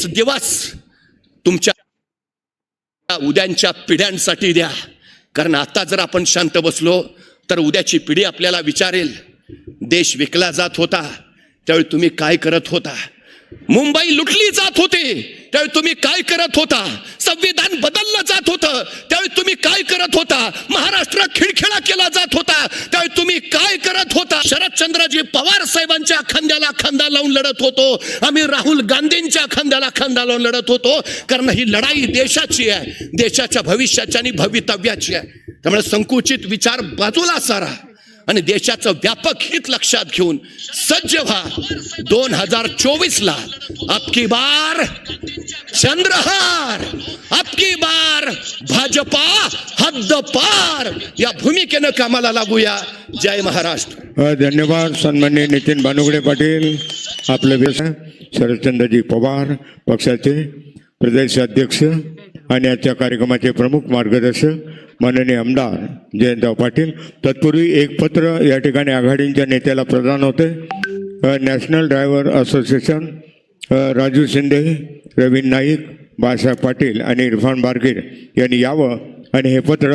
तीस दिवस तुमच्या उद्यांच्या पिढ्यांसाठी द्या. कारण आता जर आपण शांत बसलो तर उद्याची पिढी आपल्याला विचारेल देश विकला जात होता त्यावेळी तुम्ही काय करत होता? मुंबई लुटली जात होते. त्यावेळी तुम्ही काय करत होता? संविधान बदललं जात होतं. त्यावेळी तुम्ही काय करत होता? महाराष्ट्र खिळखिळा केला जात होता. त्यावेळी तुम्ही काय करत होता? शरदचंद्रजी पवार साहेबांच्या खांद्याला खांदा लावून लढत होतो. आम्ही राहुल गांधींच्या खांद्याला खांदा लावून लढत होतो. कारण ही लढाई देशाची आहे. देशाच्या भविष्याची आणि भवितव्याची आहे. त्यामुळे संकुचित विचार बाजूला सारा. आणि देशाचं व्यापक हित लक्षात घेऊन सज्ज व्हा. दोन हजार चोवीस ला आपकी बार चंद्रहार आपकी बार भाजपा हद्द पार. या भूमिकेनं कामाला लागूया. जय महाराष्ट्र. धन्यवाद सन्माननीय नितीन भानुगडे पाटील आपले व्यवसाय शरदचंद्रजी पवार पक्षाचे प्रदेशाध्यक्ष आणि आजच्या कार्यक्रमाचे प्रमुख मार्गदर्शक माननीय आमदार जयंतराव पाटील. तत्पूर्वी एक पत्र या ठिकाणी आघाडींच्या नेत्याला प्रदान होते. National driver association Raju Shinde Ravi Naik Balasaheb Patil आणि इरफान बारगीर यांनी यावं. आणि हे पत्र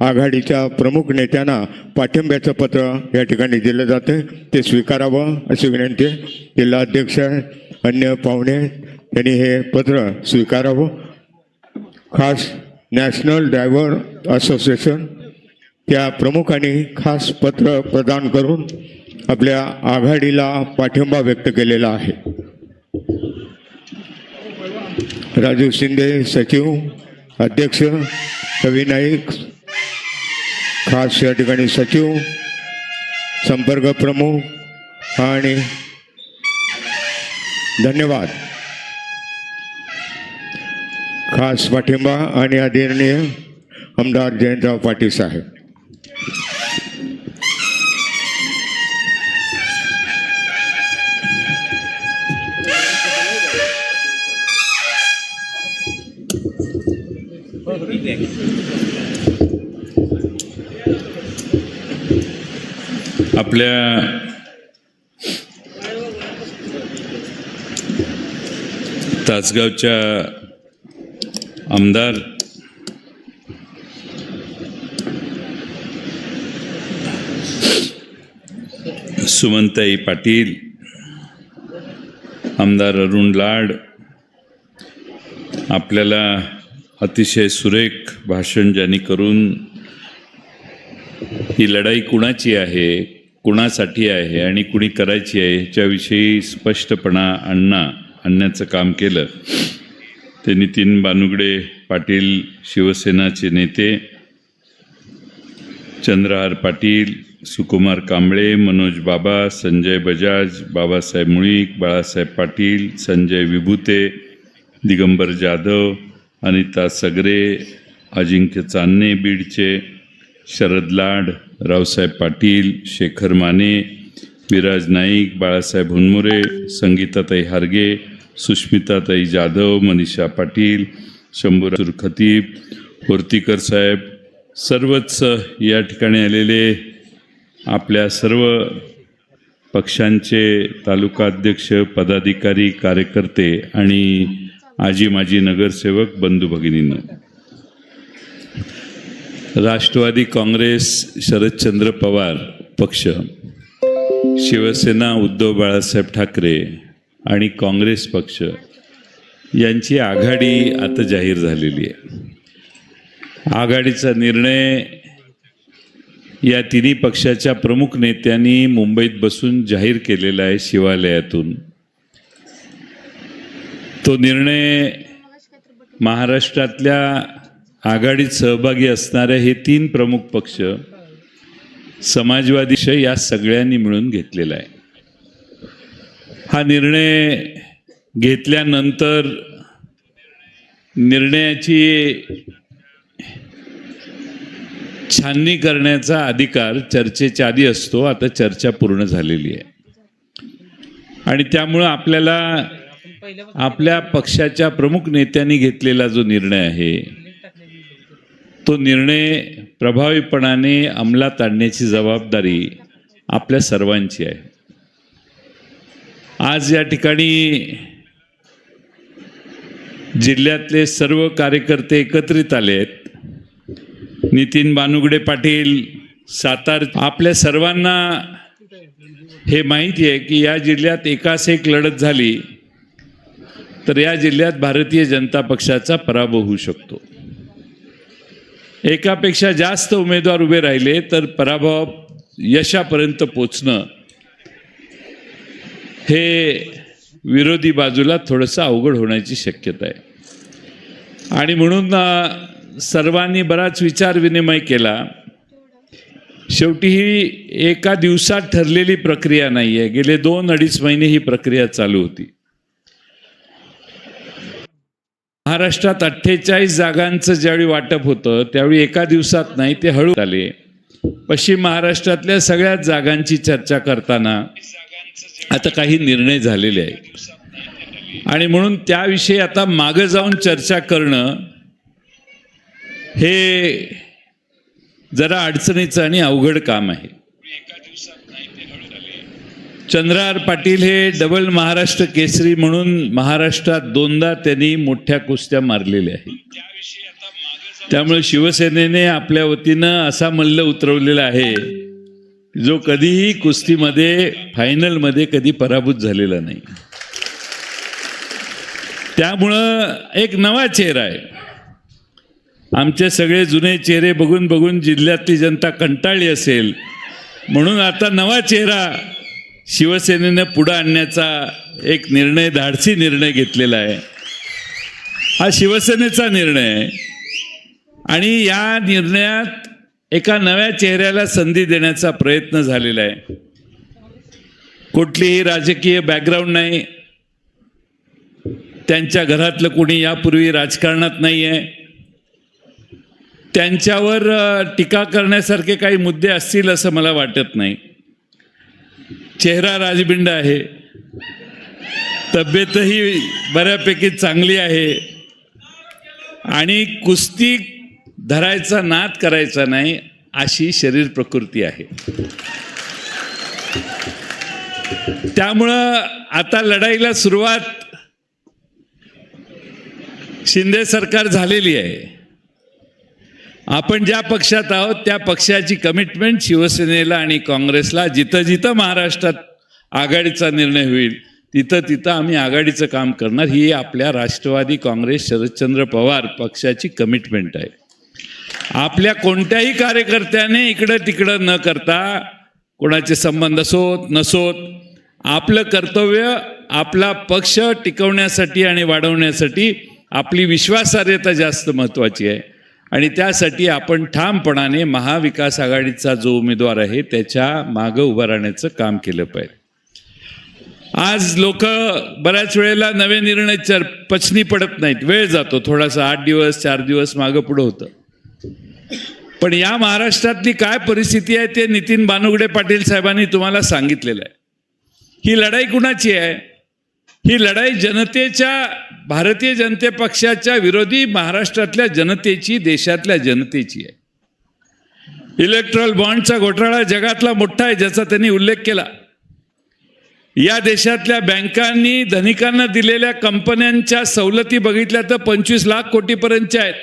आघाडीच्या प्रमुख नेत्यांना पाठिंब्याचं पत्र या ठिकाणी दिलं जातं. ते स्वीकारावं अशी विनंती जिल्हाध्यक्ष जिल्हा अध्यक्ष अन्य पाहुणे यांनी हे पत्र स्वीकारावं. खास नॅशनल ड्रायव्हर असोसिएशन त्या प्रमुखांनी खास पत्र प्रदान करून आपल्या आघाडीला पाठिंबा व्यक्त केलेला आहे. राजू शिंदे सचिव अध्यक्ष रवी नाईक खास या ठिकाणी सचिव संपर्क प्रमुख आणि धन्यवाद. खास पाठिंबा आणि आदरणीय आमदार जयंतराव पाटील साहेब. आपल्या तासगावच्या आमदार. सुमंताई पाटील. आमदार अरुण लाड. आपल्याला अतिशय सुरेख भाषण ज्यांनी करून ही लढाई कुणाची आहे कुणासाठी आहे आणि कुणी करायची आहे ह्याच्याविषयी स्पष्टपणा आणणं आणण्याचं काम केलं. ते नितीन बानुगडे पाटील शिवसेनाचे नेते चंद्रहार पाटील सुकुमार कांबळे मनोज बाबा संजय बजाज बाबासाहेब मुळीक बाळासाहेब पाटील संजय विभूते दिगंबर जाधव अनिता सगरे अजिंक्य चांदणे बीडचे शरद लाड रावसाहेब पाटील शेखर माने विराज नाईक बाळासाहेब हुनमुरे संगीताताई हार्गे सुष्मिताताई जाधव मनीषा पाटील शंभूराजूर खतीब होर्तीकर साहेब सर्वच या ठिकाणी आलेले आपल्या सर्व पक्षांचे तालुका अध्यक्ष पदाधिकारी कार्यकर्ते आणि आजी माजी नगरसेवक बंधू भगिनींनो. राष्ट्रवादी काँग्रेस शरदचंद्र पवार पक्ष. शिवसेना उद्धव बाळासाहेब ठाकरे. आणि काँग्रेस पक्ष यांची आघाडी आता जाहीर झालेली आहे. आघाडीचा निर्णय या तिन्ही पक्षाच्या प्रमुख नेत्यांनी मुंबईत बसून जाहीर केलेला आहे शिवालयातून. तो निर्णय महाराष्ट्रातल्या आघाडीत सहभागी असणारे हे तीन प्रमुख पक्ष समाजवादी या सगळ्यांनी मिळून घेतलेला आहे. हा निर्णय घेतल्यानंतर निर्णयाची छाननी करण्याचा अधिकार चर्चेच्या आधी असतो. आता चर्चा पूर्ण झालेली आहे. आणि त्यामुळं आपल्याला आपल्या पक्षाच्या प्रमुख नेत्यांनी घेतलेला जो निर्णय आहे तो निर्णय प्रभावीपणाने अंमलात आणण्याची जबाबदारी आपल्या सर्वांची आहे. आज या ठिकाणी जिल्ह्यातले सर्व कार्यकर्ते एकत्रित आले आहेत. नितीन बानुगडे पाटील सातार आपल्या सर्वांना हे माहिती आहे की या जिल्ह्यात एकास एक लढत झाली तर या जिल्ह्यात भारतीय जनता पक्षाचा पराभव होऊ शकतो. एकापेक्षा जास्त उमेदवार उभे राहिले तर पराभव यशापर्यंत पोचणं हे विरोधी बाजूला थोडंसं अवघड होण्याची शक्यता आहे. आणि म्हणून सर्वांनी बराच विचार विनिमय केला. शेवटी ही एका दिवसात ठरलेली प्रक्रिया नाही आहे गेले दोन अडीच महिने ही प्रक्रिया चालू होती. महाराष्ट्रात अठ्ठेचाळीस जागांचं ज्यावेळी वाटप होतं त्यावेळी एका दिवसात नाही ते हळू आले. पश्चिम महाराष्ट्रातल्या सगळ्याच जागांची चर्चा करताना आता काही निर्णय झालेले आहेत. आणि म्हणून त्याविषयी आता मागं जाऊन चर्चा करणं हे जरा अडचणीचं आणि अवघड काम आहे. चंद्रार पाटील हे डबल महाराष्ट्र केसरी म्हणून महाराष्ट्रात दोनदा त्यांनी मोठ्या कुस्त्या मारलेल्या आहेत. त्यामुळे शिवसेनेने आपल्या वतीनं असा मल्ल उतरवलेला आहे. जो कधीही कुस्तीमध्ये फायनलमध्ये कधी पराभूत झालेला नाही. त्यामुळं एक नवा चेहरा आहे. आमचे सगळे जुने चेहरे बघून बघून जिल्ह्यातली जनता कंटाळली असेल. म्हणून आता नवा चेहरा शिवसेनेनं पुढं आणण्याचा एक निर्णय धाडसी निर्णय घेतलेला आहे. हा शिवसेनेचा निर्णय आहे. आणि या निर्णयात एका नव्या चेहऱ्याला संधी देण्याचा प्रयत्न झालेला आहे. कुठलीही राजकीय बॅकग्राऊंड नाही. त्यांच्या घरातलं कोणी यापूर्वी राजकारणात नाही आहे त्यांच्यावर टीका करण्यासारखे काही मुद्दे असतील असं मला वाटत नाही. चेहरा राजबिंड आहे. तब्येतही बऱ्यापैकी चांगली आहे. आणि कुस्ती धरायचा नाद करायचा नाही अशी शरीर प्रकृती आहे. त्यामुळं आता लढाईला सुरुवात शिंदे सरकार झालेली आहे. आपण ज्या पक्षात आहोत त्या पक्षाची कमिटमेंट शिवसेनेला आणि काँग्रेसला जिथं जिथं महाराष्ट्रात आघाडीचा निर्णय होईल तिथं तिथं आम्ही आघाडीचं काम करणार. ही आपल्या राष्ट्रवादी काँग्रेस शरदचंद्र पवार पक्षाची कमिटमेंट आहे. आपल्या कोणत्याही कार्यकर्त्याने इकडं तिकडं न करता कोणाचे संबंध असोत नसोत आपलं कर्तव्य आपला पक्ष टिकवण्यासाठी आणि वाढवण्यासाठी आपली विश्वासार्हता जास्त महत्त्वाची आहे. आणि त्यासाठी आपण ठामपणाने महाविकास आघाडीचा जो उमेदवार आहे त्याच्या मागं उभं राहण्याचं काम केलं पाहिजे. आज लोक बऱ्याच वेळेला नवे निर्णय चर पचनी पडत नाहीत. वेळ जातो. थोडासा आठ दिवस चार दिवस मागं पुढं होतं. पण या महाराष्ट्रातली काय परिस्थिती आहे ते नितीन बानुगडे पाटील साहेबांनी तुम्हाला सांगितलेलं आहे. ही लढाई कुणाची आहे? ही लढाई जनतेच्या भारतीय जनते पक्षाच्या विरोधी महाराष्ट्रातल्या जनतेची देशातल्या जनतेची आहे. इलेक्ट्रॉल बॉन्डचा घोटाळा जगातला मोठा आहे ज्याचा त्यांनी उल्लेख केला. या देशातल्या बँकांनी धनिकांना दिलेल्या कंपन्यांच्या सवलती बघितल्या तर पंचवीस लाख कोटीपर्यंतच्या आहेत.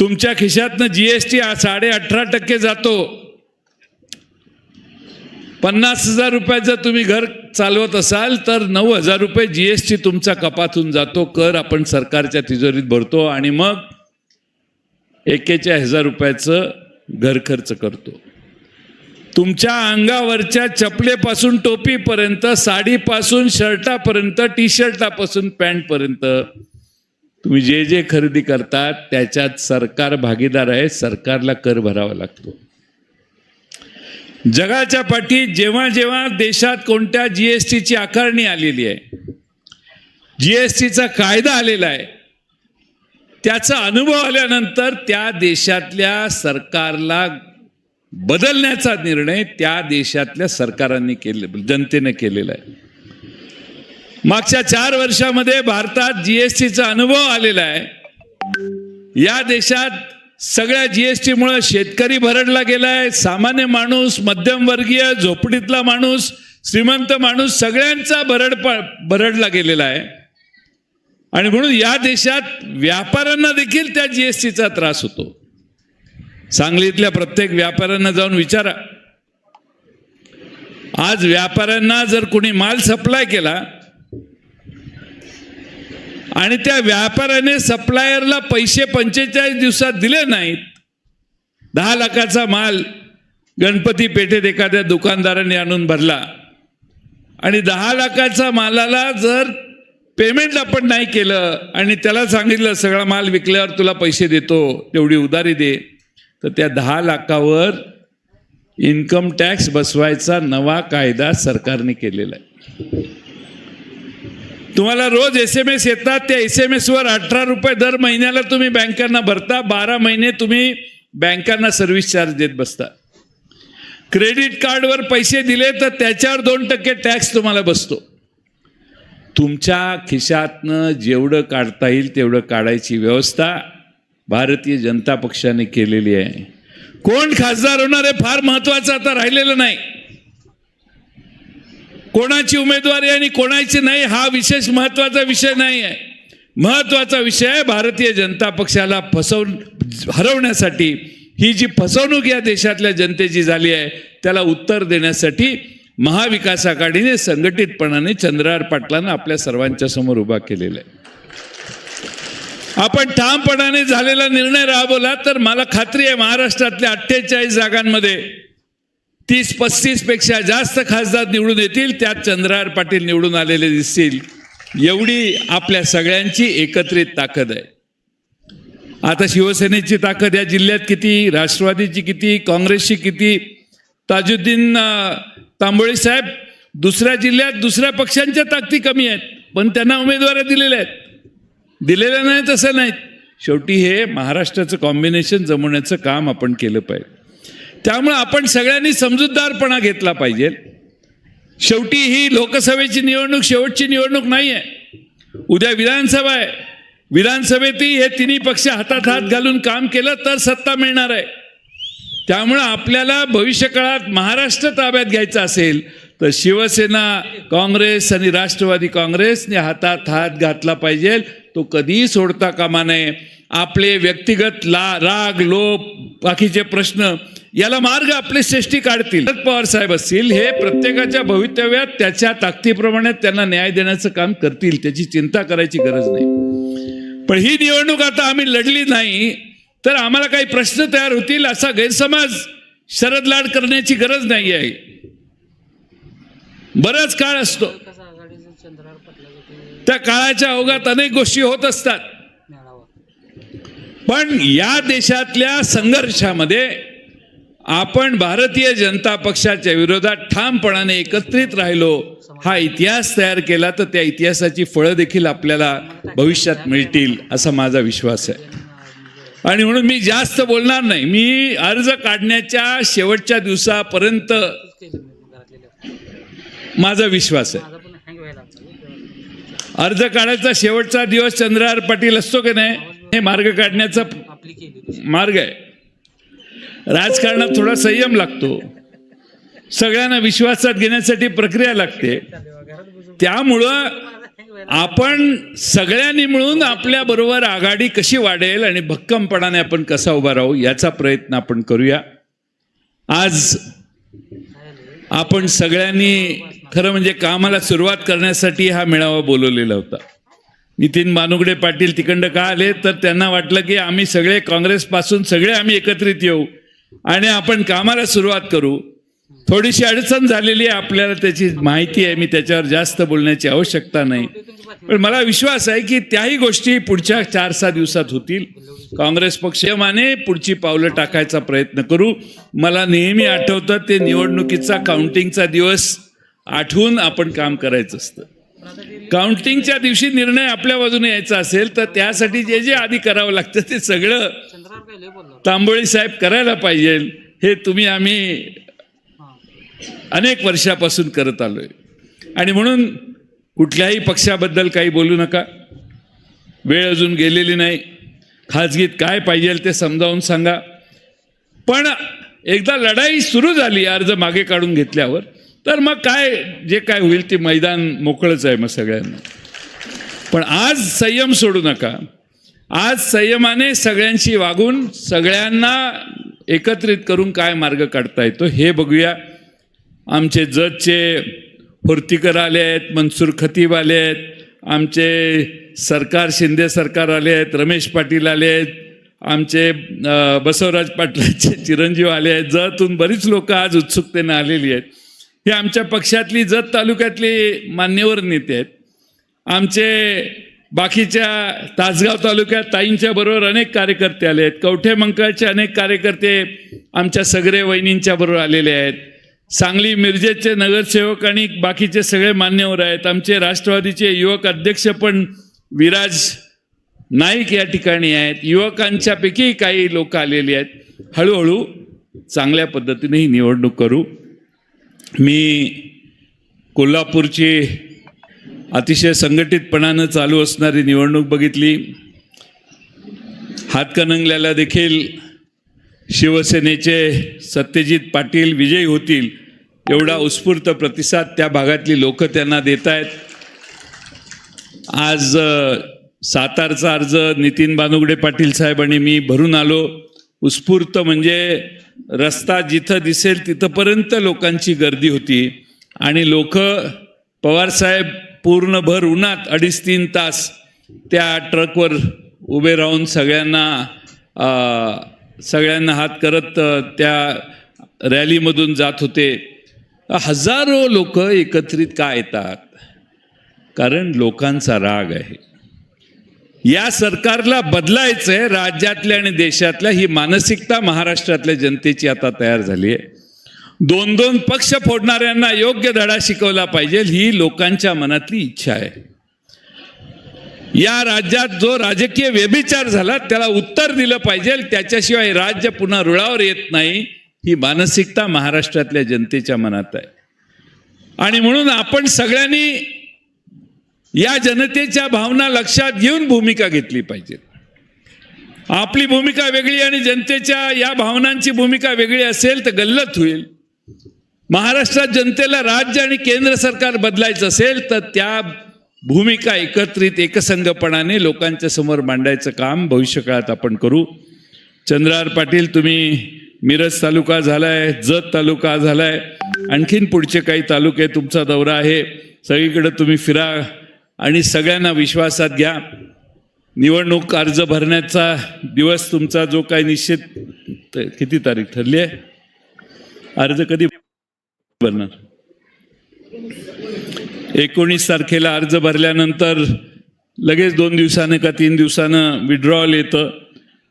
तुमच्या खिशातनं जीएसटी साडे अठरा टक्के जातो. पन्नास हजार रुपयात जर तुम्ही घर चालवत असाल तर नऊ हजार रुपये जी एस टी तुमचा कपातून जातो. कर आपण सरकारच्या तिजोरीत भरतो आणि मग एकेचाळीस हजार रुपयाचं घर खर्च करतो. तुमच्या अंगावरच्या चपलेपासून टोपीपर्यंत साडीपासून शर्टापर्यंत टी शर्टापासून पॅन्टपर्यंत तुम्ही जे जे खरेदी करतात त्याच्यात सरकार भागीदार आहे सरकारला कर भरावा लागतो. जगाच्या पाठी जेव्हा जेव्हा देशात कोणत्या जीएसटीची आकारणी आलेली आहे जीएसटीचा कायदा आलेला आहे त्याचा अनुभव आल्यानंतर त्या देशातल्या सरकारला बदलण्याचा निर्णय त्या देशातल्या सरकारांनी केले जनतेने केलेला आहे. मागच्या चार वर्षामध्ये भारतात जीएसटीचा अनुभव आलेला आहे. या देशात सगळ्या जीएसटीमुळे शेतकरी भरडला गेलाय. सामान्य माणूस मध्यमवर्गीय झोपडीतला माणूस श्रीमंत माणूस सगळ्यांचा भरड भरडला गेलेला आहे. आणि म्हणून या देशात व्यापाऱ्यांना देखील त्या जीएसटीचा त्रास होतो. सांगलीतल्या प्रत्येक व्यापाऱ्यांना जाऊन विचारा. आज व्यापाऱ्यांना जर कोणी माल सप्लाय केला आणि त्या व्यापाऱ्याने सप्लायरला पैसे पंचेचाळीस दिवसात दिले नाहीत. दहा लाखाचा माल गणपती पेठेत एखाद्या दुकानदाराने आणून भरला. आणि दहा लाखाचा मालाला जर पेमेंट आपण नाही केलं आणि त्याला सांगितलं सगळा माल विकल्यावर तुला पैसे देतो तेवढी उधारी दे. तर त्या दहा लाखावर इन्कम टॅक्स बसवायचा नवा कायदा सरकारने केलेला आहे. तुम्हाला रोज एस एम एस येतात त्या एस एम एसवर अठरा रुपये दर महिन्याला तुम्ही बँकांना भरता बारा महिने तुम्ही बँकांना सर्व्हिस चार्ज देत बसता. क्रेडिट कार्डवर पैसे दिले तर त्याच्यावर दोन टक्के टॅक्स तुम्हाला बसतो. तुमच्या खिशातनं जेवढं काढता येईल तेवढं काढायची व्यवस्था भारतीय जनता पक्षाने केलेली आहे. कोण खासदार होणार हे फार महत्वाचं आता राहिलेलं नाही. कोणाची उमेदवारी आणि कोणाची नाही हा विशेष महत्त्वाचा विषय नाही आहे महत्त्वाचा विषय आहे भारतीय जनता पक्षाला फसवून हरवण्यासाठी. ही जी फसवणूक या देशातल्या जनतेची झाली आहे त्याला उत्तर देण्यासाठी महाविकास आघाडीने संघटितपणाने चंद्रहार पाटलांना आपल्या सर्वांच्या समोर उभा केलेला आहे. आपण ठामपणाने झालेला निर्णय राबवला तर मला खात्री आहे महाराष्ट्रातल्या अठ्ठेचाळीस जागांमध्ये तीस पस्तीसपेक्षा जास्त खासदार निवडून येतील त्यात चंद्रहार पाटील निवडून आलेले दिसतील. एवढी आपल्या सगळ्यांची एकत्रित ताकद आहे. आता शिवसेनेची ताकद या जिल्ह्यात किती राष्ट्रवादीची किती काँग्रेसची किती? ताजुद्दीन तांबोळी साहेब दुसऱ्या जिल्ह्यात दुसऱ्या पक्षांच्या ताकदी कमी आहेत पण त्यांना उमेदवार दिलेल्या आहेत. दिलेल्या नाहीत असं नाहीत. शेवटी हे महाराष्ट्राचं कॉम्बिनेशन जमवण्याचं काम आपण केलं पाहिजे. त्यामुळं आपण सगळ्यांनी समजूतदारपणा घेतला पाहिजे. शेवटी ही लोकसभेची निवडणूक शेवटची निवडणूक नाही आहे उद्या विधानसभा आहे. विधानसभेतही हे तिन्ही पक्ष हातात हात घालून काम केलं तर सत्ता मिळणार आहे. त्यामुळं आपल्याला भविष्यकाळात महाराष्ट्र ताब्यात घ्यायचा असेल तर शिवसेना काँग्रेस आणि राष्ट्रवादी काँग्रेसने हातात हात घातला पाहिजे. तो कधीही सोडता कामा नये. आपले व्यक्तिगत ला राग लोभ बाकीचे प्रश्न याला मार्ग आपले श्रेष्ठी काढतील. शरद पवार साहेब असतील हे प्रत्येकाच्या भवितव्यात त्याच्या ताकदीप्रमाणे त्यांना न्याय देण्याचं काम करतील त्याची चिंता करायची गरज नाही. पण ही निवडणूक आता आम्ही लढली नाही तर आम्हाला काही प्रश्न तयार होतील असा गैरसमज शरद लाड करण्याची गरज नाही आहे. बराच काळ असतो. त्या काळाच्या अवघात अनेक गोष्टी होत असतात. पण या देशातल्या संघर्षामध्ये आपण भारतीय जनता पक्षाच्या विरोधात ठामपणाने एकत्रित राहिलो हा इतिहास तयार केला तर त्या इतिहासाची फळं देखील आपल्याला भविष्यात मिळतील असा माझा विश्वास आहे. आणि म्हणून मी जास्त बोलणार नाही मी अर्ज काढण्याच्या शेवटच्या दिवसापर्यंत माझा विश्वास आहे. अर्ज काढायचा शेवटचा दिवस चंद्रहार पाटील असतो की नाही हे मार्ग काढण्याचा मार्ग आहे. राजकारणात थोडा संयम लागतो. सगळ्यांना विश्वासात घेण्यासाठी प्रक्रिया लागते. त्यामुळं आपण सगळ्यांनी मिळून आपल्या बरोबर आघाडी कशी वाढेल आणि भक्कमपणाने आपण कसा उभा राहू याचा प्रयत्न आपण करूया. आज आपण सगळ्यांनी खरं म्हणजे कामाला सुरुवात करण्यासाठी हा मेळावा बोलवलेला होता. नितीन बानुगडे पाटील तिकडं का आले? तर त्यांना वाटलं की आम्ही सगळे काँग्रेसपासून सगळे आम्ही एकत्रित येऊ. आणि आपण कामाला सुरुवात करू. थोडीशी अडचण झालेली आहे आपल्याला त्याची माहिती आहे मी त्याच्यावर जास्त बोलण्याची आवश्यकता नाही. पण मला विश्वास आहे की त्याही गोष्टी पुढच्या चार सहा दिवसात होतील. काँग्रेस पक्षमाने पुढची पावलं टाकायचा प्रयत्न करू. मला नेहमी आठवतं ते निवडणुकीचा काउंटिंगचा दिवस आठवून आपण काम करायचं असतं. काउंटिंगच्या दिवशी निर्णय आपल्या बाजूने यायचा असेल तर त्यासाठी जे जे आधी करावं लागतं ते सगळं तांबोळी साहेब करायला पाहिजे. हे तुम्ही आम्ही अनेक वर्षापासून करत आलोय. आणि म्हणून कुठल्याही पक्षाबद्दल काही बोलू नका. वेळ अजून गेलेली नाही. खाजगीत काय पाहिजे ते समजावून सांगा. पण एकदा लढाई सुरू झाली अर्ज मागे काढून घेतल्यावर तर मग काय जे काय होईल ते मैदान मोकळंच आहे मग सगळ्यांना. पण आज संयम सोडू नका. आज संयमाने सगळ्यांशी वागून सगळ्यांना एकत्रित करून काय मार्ग काढता येतो हे बघूया. आमचे जजचे होर्तीकर आले आहेत मनसूर खतीब आले आहेत आमचे सरकार शिंदे सरकार आले आहेत रमेश पाटील आले आहेत आमचे बसवराज पाटलाचे चिरंजीव आले आहेत. जतून बरीच लोक आज उत्सुकतेने आलेली आहेत. हे आमच्या पक्षातली जत तालुक्यातली मान्यवर नेते आहेत. आमचे बाकीच्या तासगाव तालुक्यात ताईंच्या बरोबर अनेक कार्यकर्ते आले आहेत. कवठे मंकाळचे अनेक कार्यकर्ते आमच्या सगळे वहिनींच्या बरोबर आलेले आहेत. सांगली मिरजेचे नगरसेवक आणि बाकीचे सगळे मान्यवर आहेत. आमचे राष्ट्रवादीचे युवक अध्यक्ष पण विराज नाईक या ठिकाणी आहेत. युवकांच्यापैकी काही लोक आलेली आहेत. हळूहळू चांगल्या पद्धतीने ही निवडणूक करू. मी कोल्हापूरची अतिशय संघटितपणानं चालू असणारी निवडणूक बघितली. हातकणंगल्याला देखील शिवसेनेचे सत्यजित पाटील विजयी होतील एवढा उत्स्फूर्त प्रतिसाद त्या भागातली लोक त्यांना देत आहेत आज सातारचा अर्ज नितीन बानुगडे पाटील साहेब आणि मी भरून आलो. उत्स्फूर्त म्हणजे रस्ता जिथं दिसेल तिथंपर्यंत लोकांची गर्दी होती. आणि लोक पवारसाहेब पूर्ण भर उन्हात अडीच तीन तास त्या ट्रकवर उभे राहून सगळ्यांना सगळ्यांना हात करत त्या रॅलीमधून जात होते. हजारो लोक एकत्रित का येतात? कारण लोकांचा राग आहे. या सरकारला बदलायचं आहे राज्यातल्या आणि देशातल्या ही मानसिकता महाराष्ट्रातल्या जनतेची आता तयार झाली आहे. दोन दोन पक्ष फोडणाऱ्यांना योग्य धडा शिकवला पाहिजे ही लोकांच्या मनातली इच्छा आहे. या राज्यात जो राजकीय व्यभिचार झाला त्याला उत्तर दिलं पाहिजे त्याच्याशिवाय राज्य पुन्हा रुळावर येत नाही ही मानसिकता महाराष्ट्रातल्या जनतेच्या मनात आहे. आणि म्हणून आपण सगळ्यांनी या जनतेच्या भावना लक्षात घेऊन भूमिका घेतली पाहिजे. आपली भूमिका वेगळी आणि जनतेच्या या भावनांची भूमिका वेगळी असेल तर गल्लत होईल. महाराष्ट्रात जनतेला राज्य आणि केंद्र सरकार बदलायचं असेल तर त्या भूमिका एकत्रित एकसंघपणाने लोकांच्या समोर मांडायचं काम भविष्यकाळात आपण करू. चंद्रार पाटील तुम्ही मिरज तालुका झालाय जत तालुका झालाय. आणखीन पुढचे काही तालुके तुमचा दौरा आहे. सगळीकडे तुम्ही फिरा. आणि सगळ्यांना विश्वासात घ्या. निवडणूक अर्ज भरण्याचा दिवस तुमचा जो काही निश्चित किती तारीख ठरली आहे? अर्ज कधी भरणार? एकोणीस तारखेला अर्ज भरल्यानंतर लगेच दोन दिवसानं का तीन दिवसानं विड्रॉल येतं.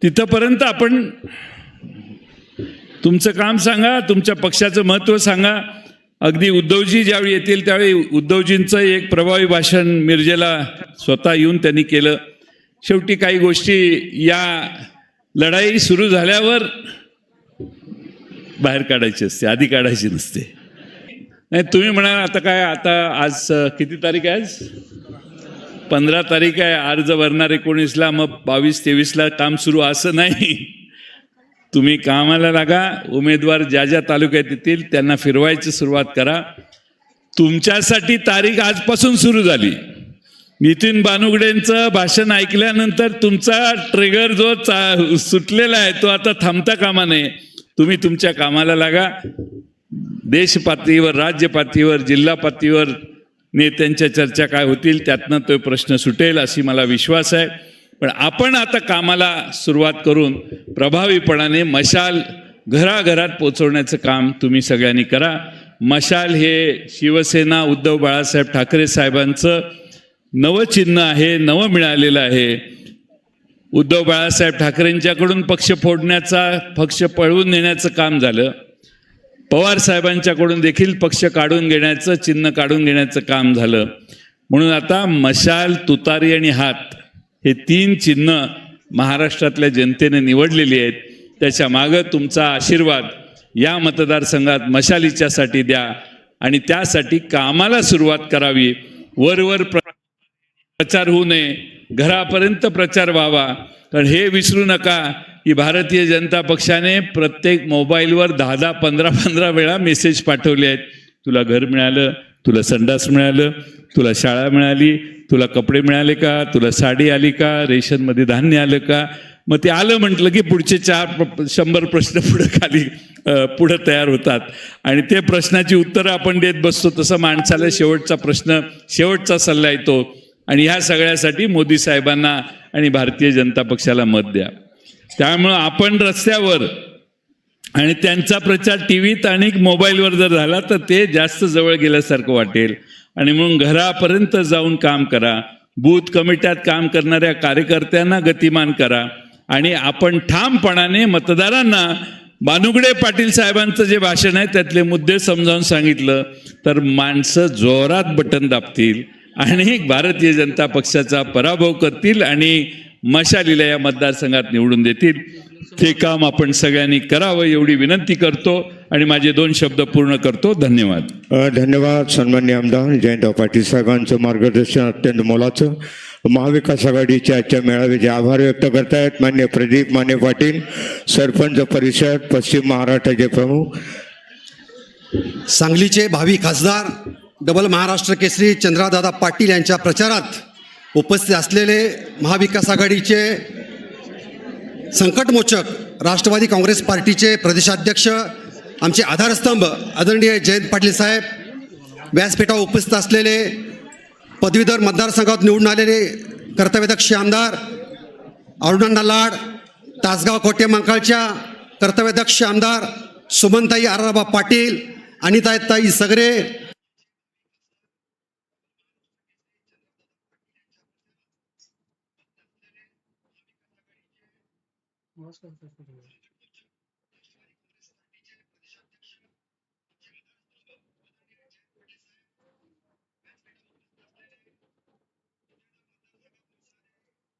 तिथंपर्यंत आपण तुमचं काम सांगा तुमच्या पक्षाचं महत्त्व सांगा. अगदी उद्धवजी ज्यावेळी येतील त्यावेळी उद्धवजींचं एक प्रभावी भाषण मिरजेला स्वतः येऊन त्यांनी केलं. शेवटी काही गोष्टी या लढाई सुरू झाल्यावर बाहेर काढायची असते आधी काढायची नसते. नाही तुम्ही म्हणाल आता काय आता आज किती तारीख आहे आज? पंधरा तारीख आहे अर्ज भरणार एकोणीसला मग बावीस तेवीसला काम सुरू असं नाही. तुम्ही कामाला लागा उमेदवार ज्या ज्या तालुक्यात येतील त्यांना फिरवायची सुरुवात करा. तुमच्यासाठी तारीख आजपासून सुरू झाली. नितीन बानुगडेंचं भाषण ऐकल्यानंतर तुमचा ट्रिगर जो चा सुटलेला आहे तो आता थांबता कामा नये. तुम्ही तुमच्या कामाला लागा. देश पातळीवर राज्य पातळीवर जिल्हा पातळीवर नेत्यांच्या चर्चा काय होतील त्यातनं तो प्रश्न सुटेल अशी मला विश्वास आहे. पण आपण आता कामाला सुरुवात करून प्रभावीपणाने मशाल घराघरात पोचवण्याचं काम तुम्ही सगळ्यांनी करा. मशाल हे शिवसेना उद्धव बाळासाहेब ठाकरे साहेबांचं नवं चिन्ह आहे नवं मिळालेलं आहे. उद्धव बाळासाहेब ठाकरेंच्याकडून पक्ष फोडण्याचा पक्ष पळवून नेण्याचं काम झालं. पवार साहेबांच्याकडून देखील पक्ष काढून घेण्याचं चिन्ह काढून घेण्याचं काम झालं. म्हणून आता मशाल तुतारी आणि हात हे तीन चिन्ह महाराष्ट्रातल्या जनतेने निवडलेली आहेत. त्याच्या मागं तुमचा आशीर्वाद या मतदारसंघात मशालीच्यासाठी द्या आणि त्यासाठी कामाला सुरुवात करावी. वरवर प्र प्रचार होऊ नये. घरापर्यंत प्रचार व्हावा. कारण हे विसरू नका की भारतीय जनता पक्षाने प्रत्येक मोबाईलवर दहा दहा पंधरा पंधरा वेळा मेसेज पाठवले आहेत. तुला घर मिळालं तुला संडास मिळालं तुला शाळा मिळाली तुला कपडे मिळाले का तुला साडी आली का रेशनमध्ये धान्य आलं का? मग ते आलं म्हटलं की पुढचे चार शंभर प्रश्न पुढं खाली पुढं तयार होतात. आणि ते प्रश्नाची उत्तरं आपण देत बसतो तसं माणसाला शेवटचा प्रश्न शेवटचा सल्ला येतो. आणि ह्या सगळ्यासाठी मोदी साहेबांना आणि भारतीय जनता पक्षाला मत द्या. त्यामुळं आपण रस्त्यावर आणि त्यांचा प्रचार टी व्हीत आणि मोबाईलवर जर झाला तर ते जास्त जवळ गेल्यासारखं वाटेल. आणि म्हणून घरापर्यंत जाऊन काम करा. बूथ कमिट्यात काम करणाऱ्या कार्यकर्त्यांना गतिमान करा. आणि आपण ठामपणाने मतदारांना बानुगडे पाटील साहेबांचं जे भाषण आहे त्यातले मुद्दे समजावून सांगितलं तर माणसं जोरात बटन दाबतील आणि भारतीय जनता पक्षाचा पराभव करतील आणि मशालीला या मतदारसंघात निवडून देतील. ते काम आपण सगळ्यांनी करावं एवढी विनंती करतो आणि माझे दोन शब्द पूर्ण करतो. धन्यवाद. अ, धन्यवाद सन्मान्य आमदार जयंतराव पाटील साहेबांचं मार्गदर्शन अत्यंत मोलाचं. महाविकास आघाडीचे आजच्या मेळाव्याचे आभार व्यक्त करतायत मान्य प्रदीप माने पाटील सरपंच परिषद पश्चिम महाराष्ट्राचे प्रमुख. सांगलीचे भावी खासदार डबल महाराष्ट्र केसरी चंद्रादादा पाटील यांच्या प्रचारात उपस्थित असलेले महाविकास आघाडीचे संकटमोचक राष्ट्रवादी काँग्रेस पार्टीचे प्रदेशाध्यक्ष आमचे आधारस्तंभ आदरणीय जयंत पाटील साहेब व्यासपीठावर उपस्थित असलेले पदवीधर मतदारसंघात निवडून आलेले कर्तव्यदक्ष आमदार अरुणांना लाड तासगाव कोटे मंकाळच्या कर्तव्यदक्ष आमदार सुमनताई आराबा पाटील अनिताताई सगरे नमस्कार सर.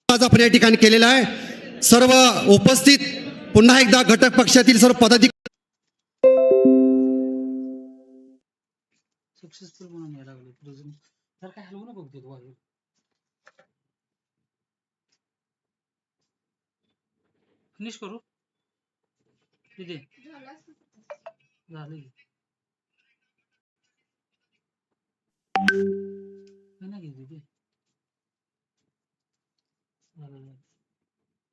आज आपण या ठिकाणी केलेला आहे सर्व उपस्थित पुन्हा एकदा घटक पक्षातील सर्व पदाधिकारी सक्सेसफुल म्हणून यायला लागले प्रेझेंट तर काय हलवू नको ते फिनिश करू? किती झालं की. नाही